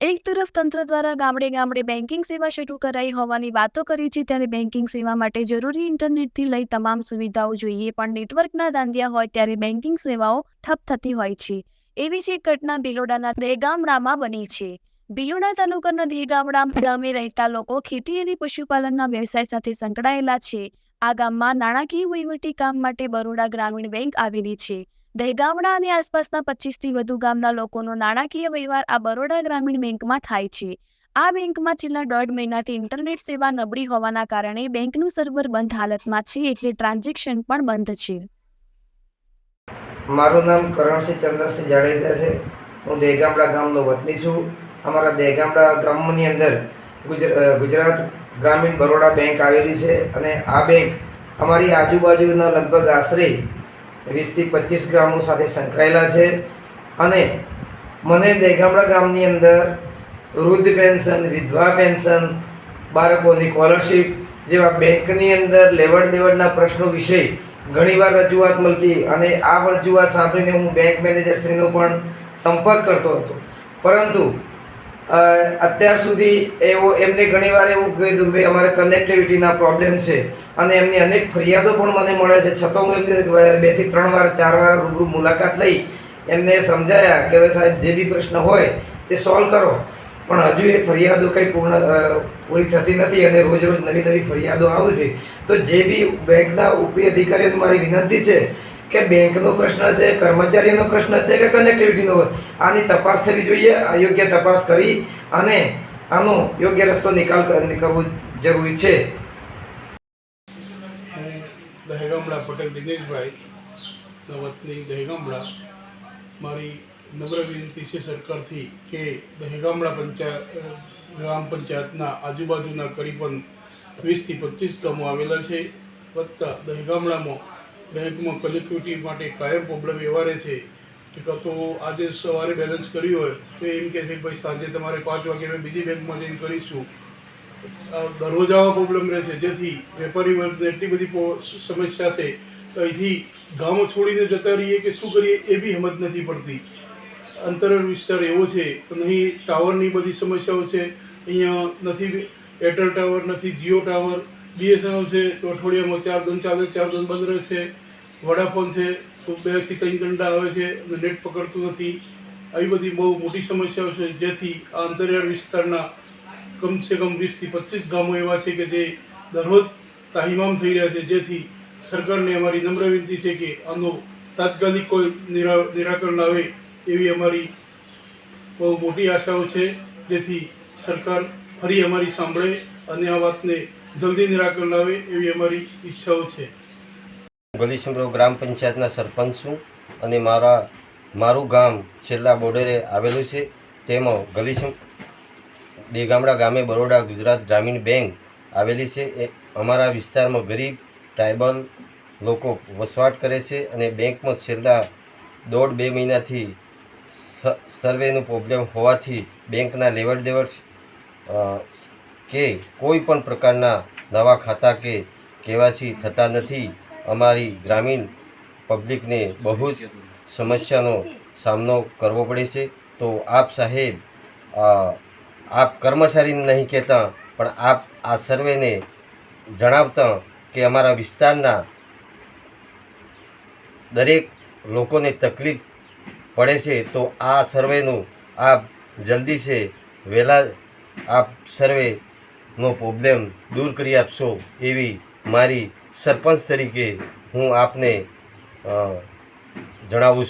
તરફ તંત્ર દ્વારા ગામડે ગામડે બેન્કિંગ સેવા શરૂ કરાઈ હોવાની વાતો કરી છે, ત્યારે બેન્કિંગ સેવા માટે જરૂરી ઇન્ટરનેટથી લઈ તમામ સુવિધાઓ જોઈએ. પણ નેટવર્કના દાંધિયા હોય ત્યારે બેન્કિંગ સેવાઓ ઠપ થતી હોય છે. એવી જ એક ઘટના ભિલોડાના દેગામડામાં બની છે. ભિલોડા તાલુકાના દેગામડા ગામે રહેતા લોકો ખેતી અને પશુપાલનના વ્યવસાય સાથે સંકળાયેલા છે. આ ગામમાં નાણાકીય વહીવટી કામ માટે બરોડા ગ્રામીણ બેંક આવેલી છે. દહેગામડા અને આસપાસના પચીસથી વધુ ગામના લોકોનો નાણાકીય વ્યવહાર આ બરોડા ગ્રામીણ બેંકમાં થાય છે. આ બેંકમાં છેલ્લા દોઢ મહિનાથી ઇન્ટરનેટ સેવા નબળી હોવાના કારણે બેંકનું સર્વર બંધ હાલતમાં છે એટલે ટ્રાન્ઝેક્શન પણ બંધ છે. મારું નામ કરણસિંહ ચંદ્રસિંહ જાડેજા છે. હું દેગામડા ગામનો વતની છું. અમારા દેગામડા ગામની અંદર ગુજરાત ગ્રામીણ બરોડા બેંક આવેલી છે અને આ બેંક અમારી આજુબાજુના લગભગ આશરે વીસથી પચીસ ગ્રામો સાથે સંકળાયેલા છે. અને મને દેગામડા ગામની અંદર વૃદ્ધ પેન્શન, વિધવા પેન્શન, બાળકોની સ્કોલરશીપ જેવા બેંકની અંદર લેવડ દેવડના પ્રશ્નો વિશે ઘણીવાર રજૂઆત મળતી અને આ રજૂઆત સાંભળીને હું બેંક મેનેજરશ્રીનો પણ સંપર્ક કરતો હતો. પરંતુ અત્યાર સુધી એવો એમને ઘણીવાર એવું કીધું કે અમારે કનેક્ટિવિટીના પ્રોબ્લેમ છે. અને એમની અનેક ફરિયાદો પણ મને મળે છે. છતાં હું એમને બેથી ત્રણ વાર, ચાર વાર રૂબરૂ મુલાકાત લઈ એમને સમજાયા કે હવે સાહેબ, જે બી પ્રશ્ન હોય તે સોલ્વ કરો. પણ હજુ એ ફરિયાદો કંઈ પૂર્ણ પૂરી થતી નથી અને રોજ રોજ નવી નવી ફરિયાદો આવશે તો જે બી બેંકના ઉપરી અધિકારીઓને મારી વિનંતી છે કે બેંકનો પ્રશ્ન છે, કર્મચારીનો પ્રશ્ન છે કે કનેક્ટિવિટીનો આની તપાસ થવી જોઈએ યોગ્ય તપાસ કરી અને આનો યોગ્ય રસ્તો નિકાલ કર- નીકળવો જરૂરી છે. દહેગામડા પટેલ દિનેશભાઈ વતની દહેગામડા. મારી નમ્ર વિનંતી છે સરકારથી કે દહેગામડા પંચાયત ગ્રામ પંચાયતના આજુબાજુના કરીબન વીસથી પચીસ ગામો આવેલા છે, વત્તા દહેગામડામાં બેંકમાં કનેક્ટિવિટી માટે કાયમ પ્રોબ્લેમ એવા રહે છે કે કાં તો આજે સવારે બેલેન્સ કર્યું હોય, તો એમ કહે છે કે ભાઈ સાંજે તમારે પાંચ વાગે અમે બીજી બેંકમાં જઈને કરીશું. દરરોજ આવા પ્રોબ્લેમ રહે છે. જેથી વેપારી વર્ગને એટલી બધી સમસ્યા છે તો અહીંથી ગામો છોડીને જતા રહીએ કે શું કરીએ એ બી સમજ નથી પડતી. અંતરિયાળ વિસ્તાર એવો છે કે નહીં ટાવરની બધી સમસ્યાઓ છે. અહીંયા નથી એરટેલ ટાવર નથી જીઓ ટાવર બીએસએનએલ છે, તો અઠવાડિયામાં ચાર દન ચાલે, ચાર દન બંધ રહે છે. વડાફોન છે, તો બેથી ત્રણ ઘંટા આવે છે, અને નેટ પકડતું નથી. આવી બધી બહુ મોટી સમસ્યાઓ છે, જેથી આ અંતરિયાળ વિસ્તારના કમસે કમ વીસથી પચીસ ગામો એવા છે કે જે દરરોજ તાહિમામ થઈ રહ્યા છે. જેથી સરકારને અમારી નમ્ર વિનંતી છે કે આનો તાત્કાલિક કોઈ નિરા, નિરાકરણ આવે એવી અમારી બહુ મોટી આશાઓ છે. જેથી સરકાર ફરી અમારી સાંભળે અને આ વાતને જલ્દી નિરાકરણ લાવે એવી અમારી ઈચ્છાઓ છે. ગલીસમરો ગ્રામ પંચાયતના સરપંચ છું અને મારા, મારું ગામ છેલ્લા બોર્ડરે આવેલું છે. તેમાં ગલીસમ દેગામડા ગામે બરોડા ગુજરાત ગ્રામીણ બેંક આવેલી છે. એ અમારા વિસ્તારમાં ગરીબ, ટ્રાઇબલ લોકો વસવાટ કરે છે અને બેંકમાં છેલ્લા દોઢ બે મહિનાથી સર્વેનું પ્રોબ્લેમ હોવાથી બેંકના લેવડ દેવડ કે કોઈ પણ પ્રકારના નવા ખાતા કે કેવાસી થતા નથી, અમારી ગ્રામીણ પબ્લિકને બહુ જ સમસ્યાનો સામનો કરવો પડે છે. તો આપ સાહેબ આપ કર્મચારીને નહીં કહેતા, પણ આપ આ સર્વેને જણાવતા કે અમારા વિસ્તારના દરેક લોકોને તકલીફ પડે છે, તો આ સર્વેનું આપ જલ્દી છે. વહેલા આપ સર્વેનો પ્રોબ્લેમ દૂર કરી આપશો એવી મારી સરપંચ તરીકે હું આપને જણાવું છું.